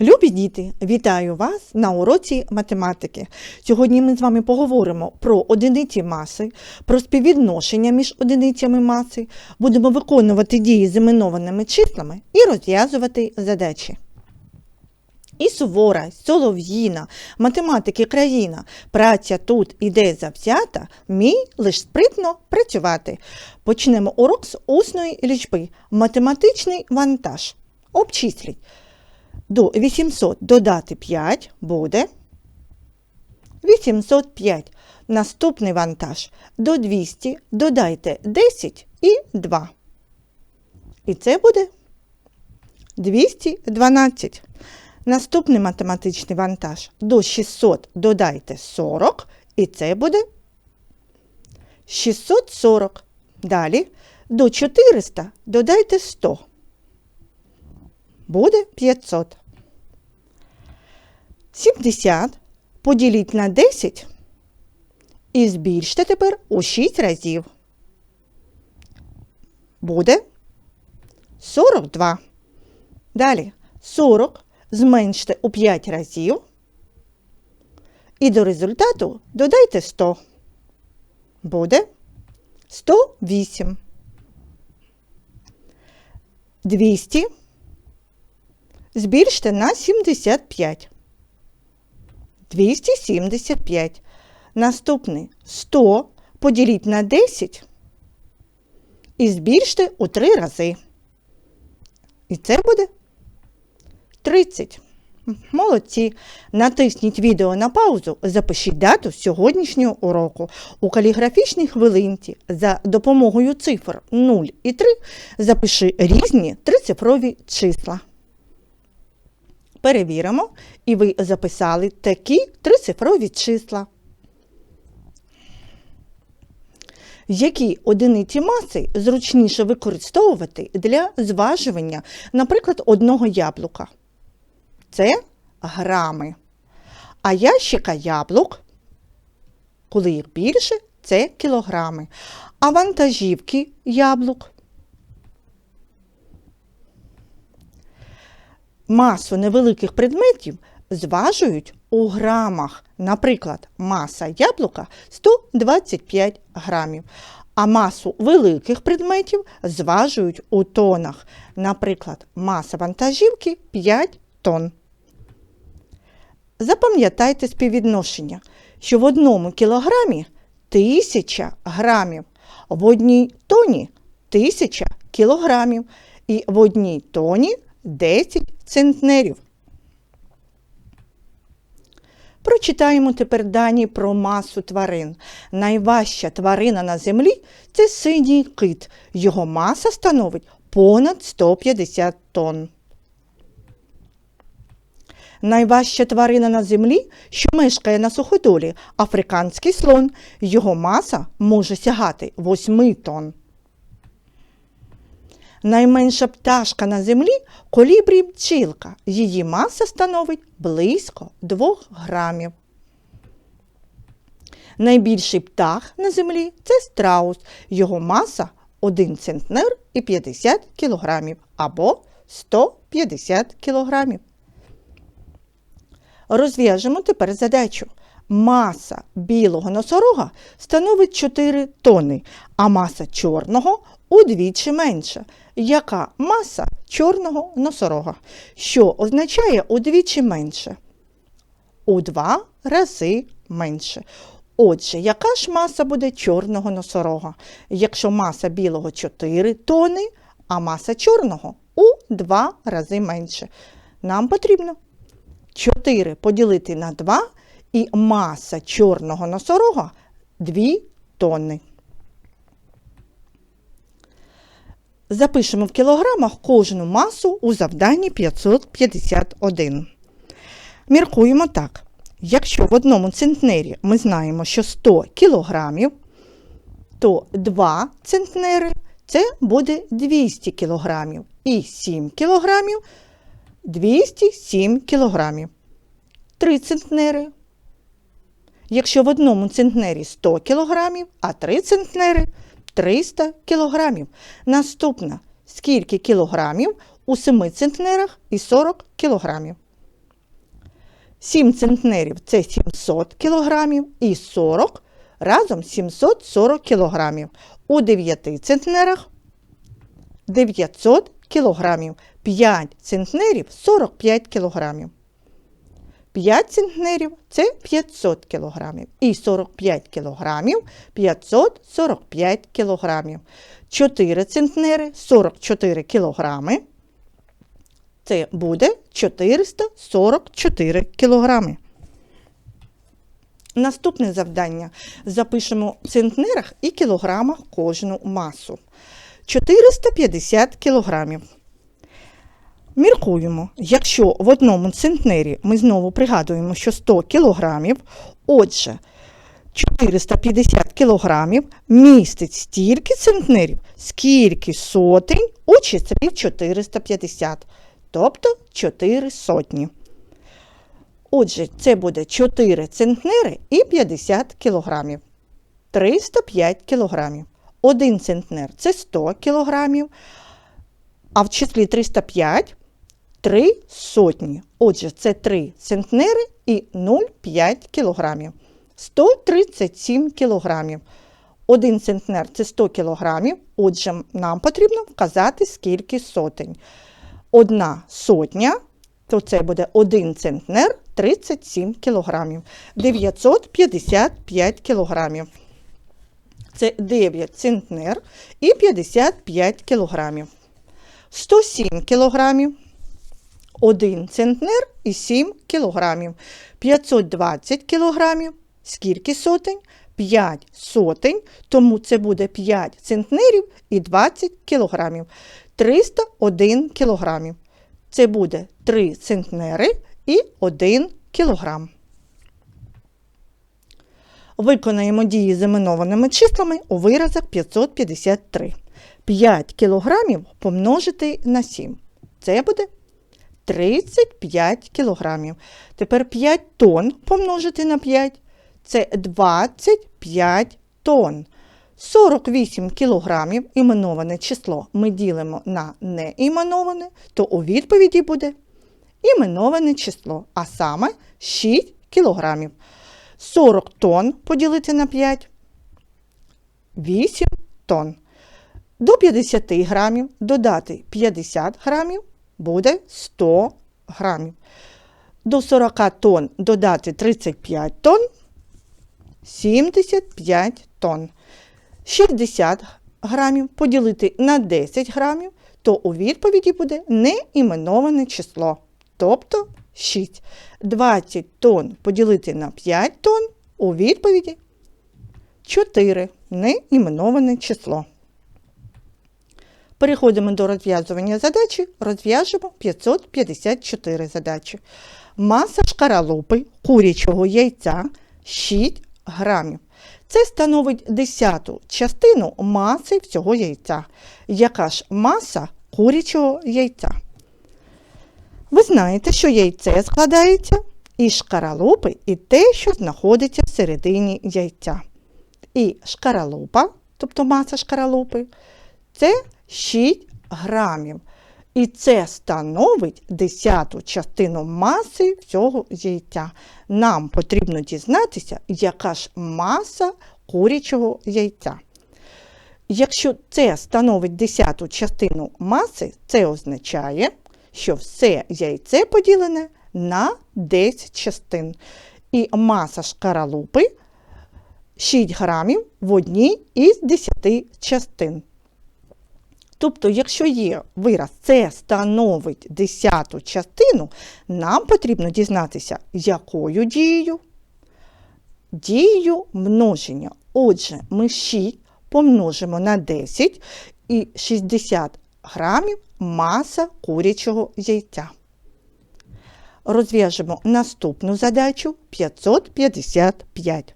Любі діти, вітаю вас на уроці математики. Сьогодні ми з вами поговоримо про одиниці маси, про співвідношення між одиницями маси, будемо виконувати дії з іменованими числами і розв'язувати задачі. І сувора, солов'їна, математики країна, праця тут іде завзята, мій лиш спритно працювати. Почнемо урок з усної лічби. Математичний вантаж. Обчисліть. До 800 додати 5 буде 805. Наступний вантаж. До 200 додайте 10 і 2. І це буде 212. Наступний математичний вантаж. До 600 додайте 40, і це буде 640. Далі до 400 додайте 100. Буде 500. 70 поділіть на 10 і збільште тепер у 6 разів. Буде 42. Далі 40 зменште у 5 разів. І до результату додайте 100. Буде 108. 200 збільште на 75. 275. Наступний 100 поділіть на 10 і збільште у 3 рази. І це буде 30. Молодці. Натисніть відео на паузу, запишіть дату сьогоднішнього уроку. У каліграфічній хвилинці за допомогою цифр 0 і 3 запиши різні трицифрові числа. Перевіримо, і ви записали такі трицифрові числа. Які одиниці маси зручніше використовувати для зважування, наприклад, одного яблука? Це грами. А ящика яблук, коли їх більше, це кілограми. А вантажівки яблук масу невеликих предметів зважують у грамах. Наприклад, маса яблука 125 грамів, а масу великих предметів зважують у тонах. Наприклад, маса вантажівки 5 тонн. Запам'ятайте співвідношення, що в одному кілограмі 1000 грамів, в одній тоні 1000 кілограмів і в одній тоні 10 центнерів. Прочитаємо тепер дані про масу тварин. Найважча тварина на землі це синій кит. Його маса становить понад 150 тонн. Найважча тварина на землі, що мешкає на суходолі, африканський слон. Його маса може сягати 8 тонн. Найменша пташка на землі колібрі бджілка. Її маса становить близько 2 грамів. Найбільший птах на землі це страус. Його маса 1 центнер і 50 кілограмів або 150 кілограмів. Розв'яжемо тепер задачу. Маса білого носорога становить 4 тони, а маса чорного удвічі менша. Яка маса чорного носорога? Що означає удвічі менше? У два рази менше. Отже, яка ж маса буде чорного носорога? Якщо маса білого 4 тони, а маса чорного у 2 рази менше. Нам потрібно 4 поділити на 2 і маса чорного носорога 2 тонни. Запишемо в кілограмах кожну масу у завданні 551. Міркуємо так. Якщо в одному центнері ми знаємо, що 100 кілограмів, то 2 центнери це буде 200 кілограмів. І 7 кілограмів 207 кілограмів. 3 центнери. Якщо в одному центнері 100 кілограмів, а 3 центнери 300 кілограмів. Наступна, скільки кілограмів у 7 центнерах і 40 кілограмів. 7 центнерів це 700 кг і 40 разом 740 кг. У 9 центнерах 900 кг. 5 центнерів 45 кг. 5 центнерів це 500 кг. І 45 кг 545 кг. 4 центнери 44 кг. Це буде 444 кг. Наступне завдання. Запишемо в центнерах і кілограмах кожну масу. 450 кілограмів. Міркуємо, якщо в одному центнері ми знову пригадуємо, що 100 кілограмів, отже, 450 кілограмів містить стільки центнерів, скільки сотень у числі 450, тобто 4 сотні. Отже, це буде 4 центнери і 50 кілограмів. 305 кілограмів. 1 центнер це 100 кілограмів, а в числі 305 3 сотні. Отже, це 3 центнери і 0,5 кілограмів. 137 кілограмів. 1 центнер це 100 кілограмів. Отже, нам потрібно вказати, скільки сотень. Одна сотня, то це буде 1 центнер 37 кілограмів. 955 кілограмів. Це 9 центнер і 55 кілограмів. 107 кілограмів. 1 центнер і 7 кілограмів. 520 кілограмів. Скільки сотень? 5 сотень, тому це буде 5 центнерів і 20 кілограмів. 301 кілограмів. Це буде 3 центнери і 1 кілограм. Виконаємо дії з іменованими числами у виразах 553. 5 кілограмів помножити на 7. Це буде 35 кілограмів. Тепер 5 тонн помножити на 5. Це 25 тонн. 48 кілограмів іменоване число ми ділимо на неіменоване, то у відповіді буде іменоване число, а саме 6 кілограмів. 40 тонн поділити на 5 8 тонн. До 50 грамів додати 50 грамів буде 100 грамів. До 40 тонн додати 35 тонн 75 тонн. 60 грамів поділити на 10 грамів, то у відповіді буде неіменоване число, тобто 6. 20 тонн поділити на 5 тонн, у відповіді 4 неіменоване число. Переходимо до розв'язування задачі, розв'яжемо 554 задачі. Маса шкаралупи курячого яйця 6 грамів. Це становить десяту частину маси всього яйця. Яка ж маса курячого яйця? Ви знаєте, що яйце складається із шкаралупи і те, що знаходиться всередині яйця. І шкаралупа, тобто маса шкаралупи, це 6 грамів. І це становить десяту частину маси всього яйця. Нам потрібно дізнатися, яка ж маса курячого яйця. Якщо це становить десяту частину маси, це означає, що все яйце поділене на 10 частин. І маса шкаралупи 6 грамів в одній із 10 частин. Тобто, якщо є вираз це становить десяту частину, нам потрібно дізнатися, якою дією? Дією множення. Отже, ми 6 помножимо на 10 і 60 грамів маса курячого яйця. Розв'яжемо наступну задачу 555.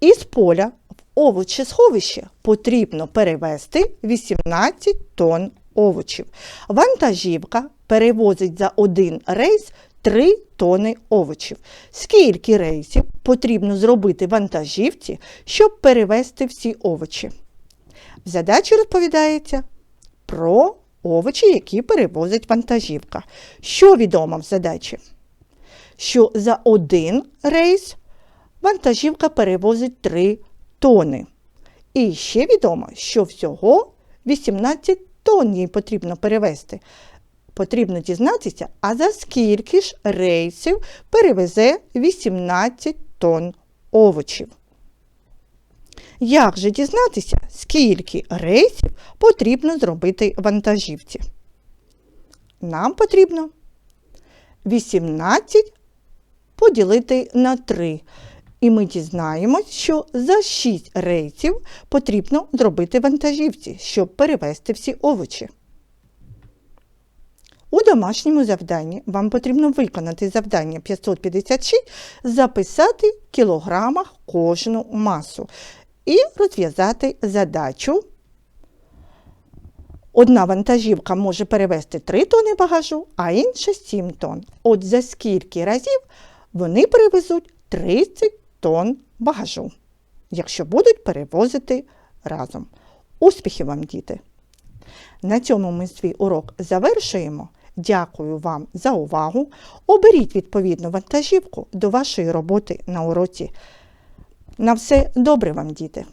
Із поля овочесховище потрібно перевезти 18 тонн овочів. Вантажівка перевозить за один рейс 3 тонни овочів. Скільки рейсів потрібно зробити вантажівці, щоб перевезти всі овочі? В задачі розповідається про овочі, які перевозить вантажівка. Що відомо в задачі? що за один рейс вантажівка перевозить 3 тони. І ще відомо, що всього 18 тонн їй потрібно перевезти. Потрібно дізнатися, а за скільки ж рейсів перевезе 18 тонн овочів. Як же дізнатися, скільки рейсів потрібно зробити вантажівці? Нам потрібно 18 поділити на 3. І ми дізнаємось, що за 6 рейсів потрібно зробити вантажівці, щоб перевезти всі овочі. У домашньому завданні вам потрібно виконати завдання 556, записати в кілограмах кожну масу і розв'язати задачу. Одна вантажівка може перевезти 3 тони багажу, а інша 7 тонн. От за скільки разів вони перевезуть 30 тонн багажу, якщо будуть перевозити разом. Успіхів вам, діти! На цьому ми свій урок завершуємо. Дякую вам за увагу. Оберіть відповідну вантажівку до вашої роботи на уроці. На все добре вам, діти!